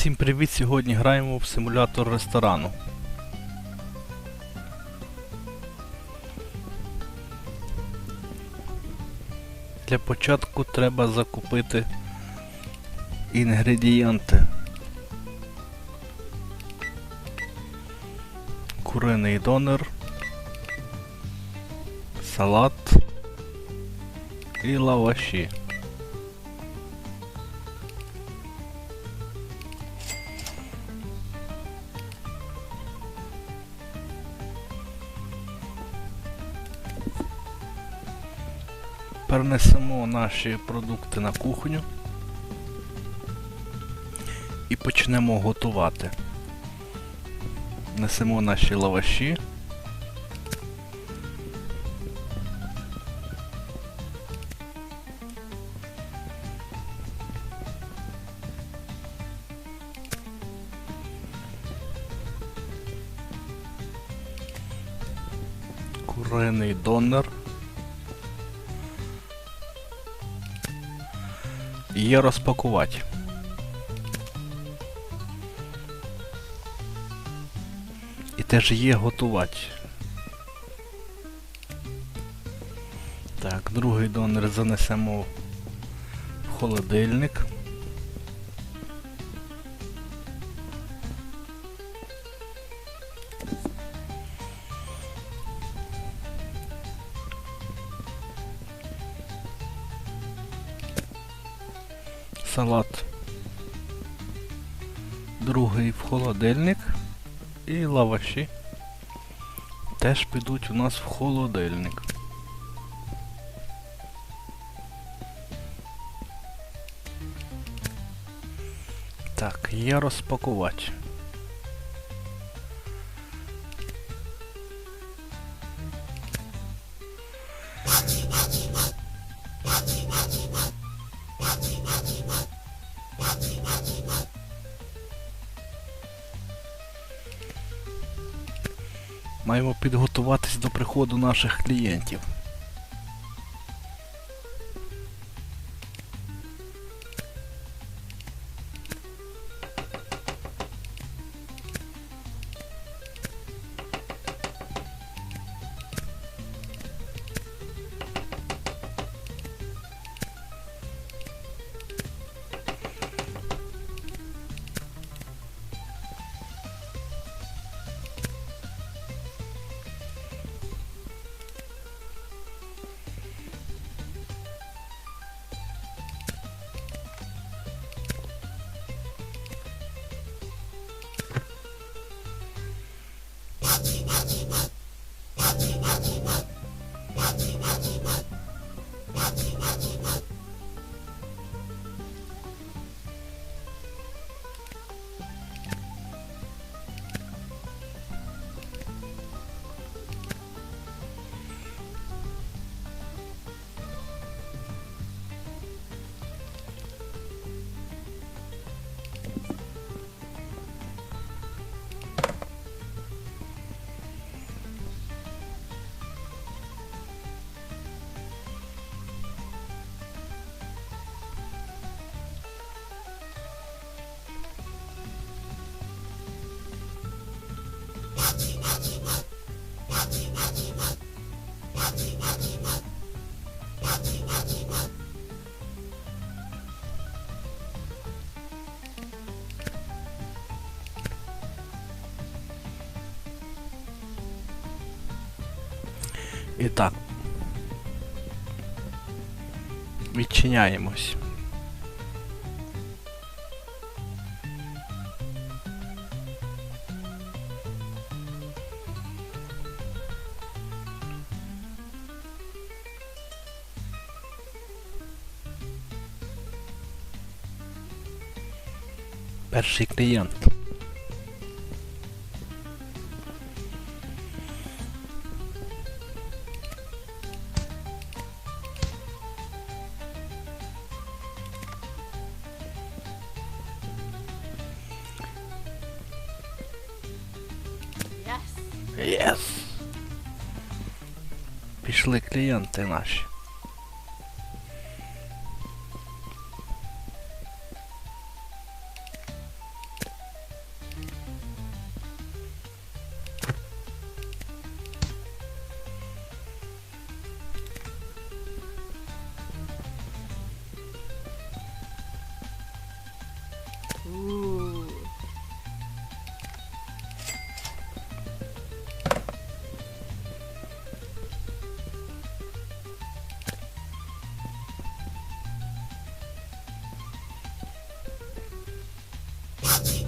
Всім привіт! Сьогодні граємо в симулятор ресторану. Для початку треба закупити інгредієнти. Куриний донор, салат і лаваші. Перенесемо наші продукти на кухню і почнемо готувати. Несемо наші лаваші. Куриний донор. Є розпакувати. І теж є готувати. Так, другий донор занесемо в холодильник. Салат. Другий в холодильник. І лаваші теж підуть у нас в холодильник. Так, є розпакувати. Маємо підготуватись до приходу наших клієнтів. І так. Відчиняємось. Перший клієнт. relaxe.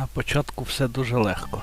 На початку все дуже легко.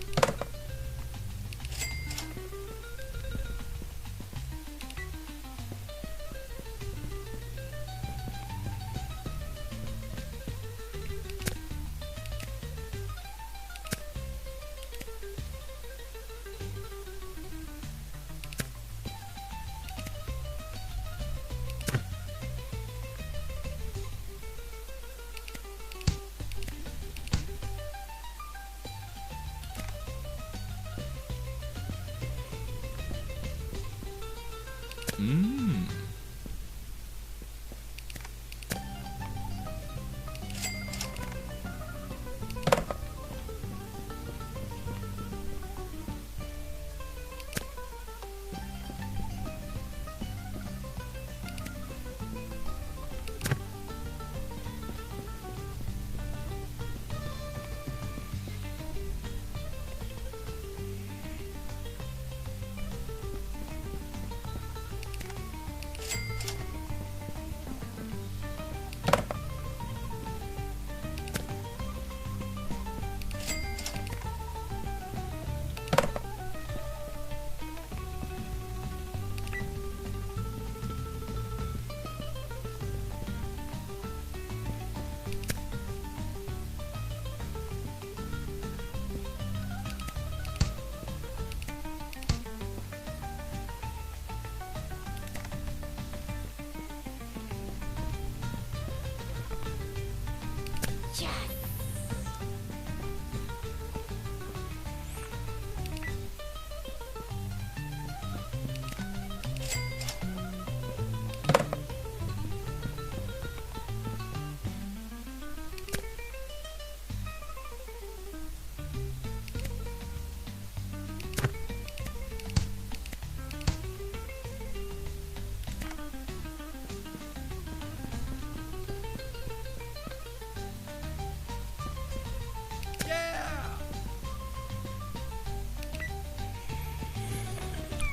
Hmm?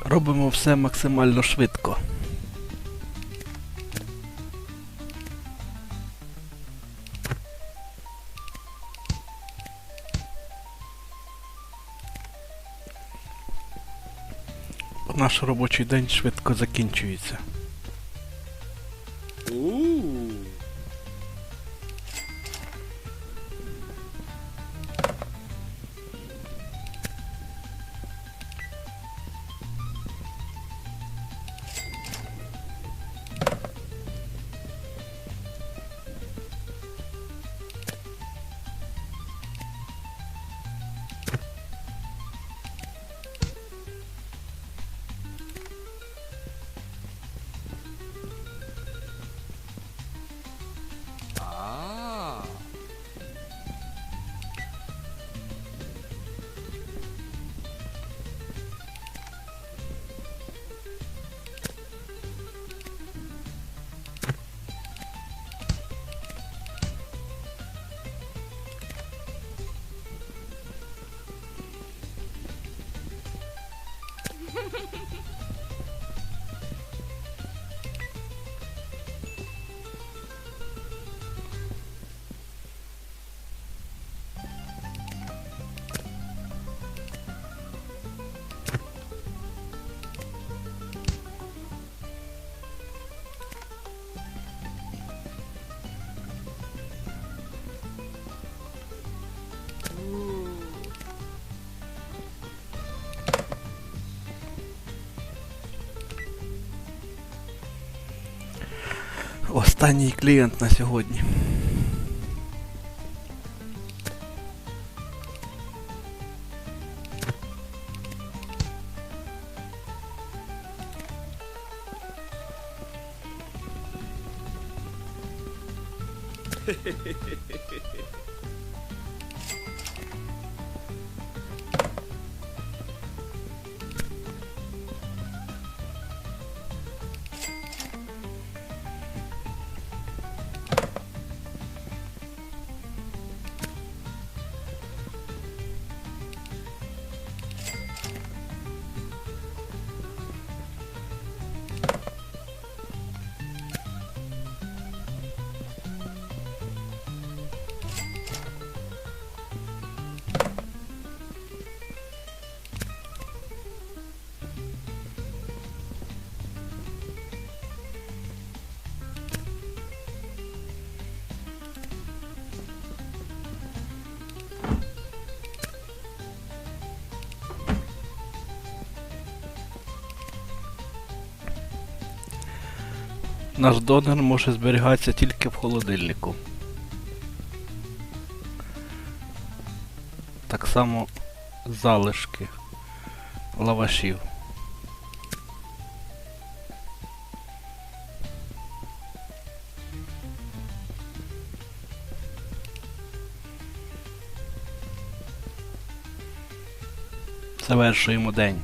Робимо все максимально швидко. Наш робочий день швидко закінчується. Останній клієнт на сьогодні. Наш донор може зберігатися тільки в холодильнику. Так само залишки лавашів. Завершуємо день.